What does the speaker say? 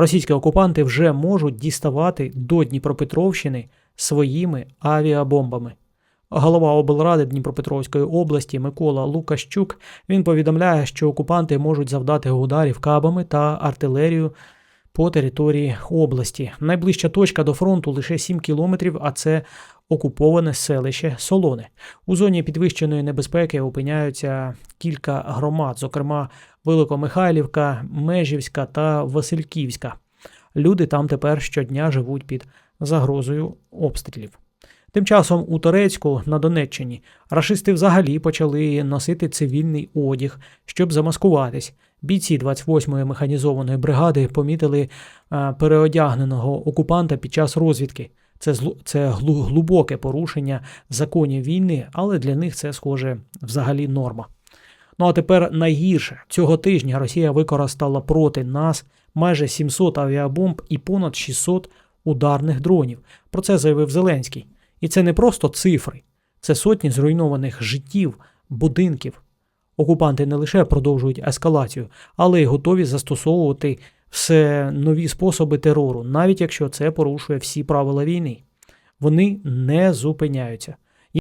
Російські окупанти вже можуть діставати до Дніпропетровщини своїми авіабомбами. Голова облради Дніпропетровської області Микола Лукащук він повідомляє, що окупанти можуть завдати ударів кабами та артилерію по території області. Найближча точка до фронту лише 7 кілометрів, а це окуповане селище Солоне. У зоні підвищеної небезпеки опиняються кілька громад, зокрема Великомихайлівка, Межівська та Васильківська. Люди там тепер щодня живуть під загрозою обстрілів. Тим часом у Торецьку на Донеччині рашисти взагалі почали носити цивільний одяг, щоб замаскуватись. Бійці 28-ї механізованої бригади помітили е, переодягненого окупанта під час розвідки. Це це глибоке порушення законів війни, але для них це схоже взагалі норма. Ну а тепер найгірше цього тижня Росія використала проти нас майже 700 авіабомб і понад 600 ударних дронів. Про це заявив Зеленський. І це не просто цифри, це сотні зруйнованих життів, будинків. Окупанти не лише продовжують ескалацію, але й готові застосовувати все нові способи терору, навіть якщо це порушує всі правила війни. Вони не зупиняються.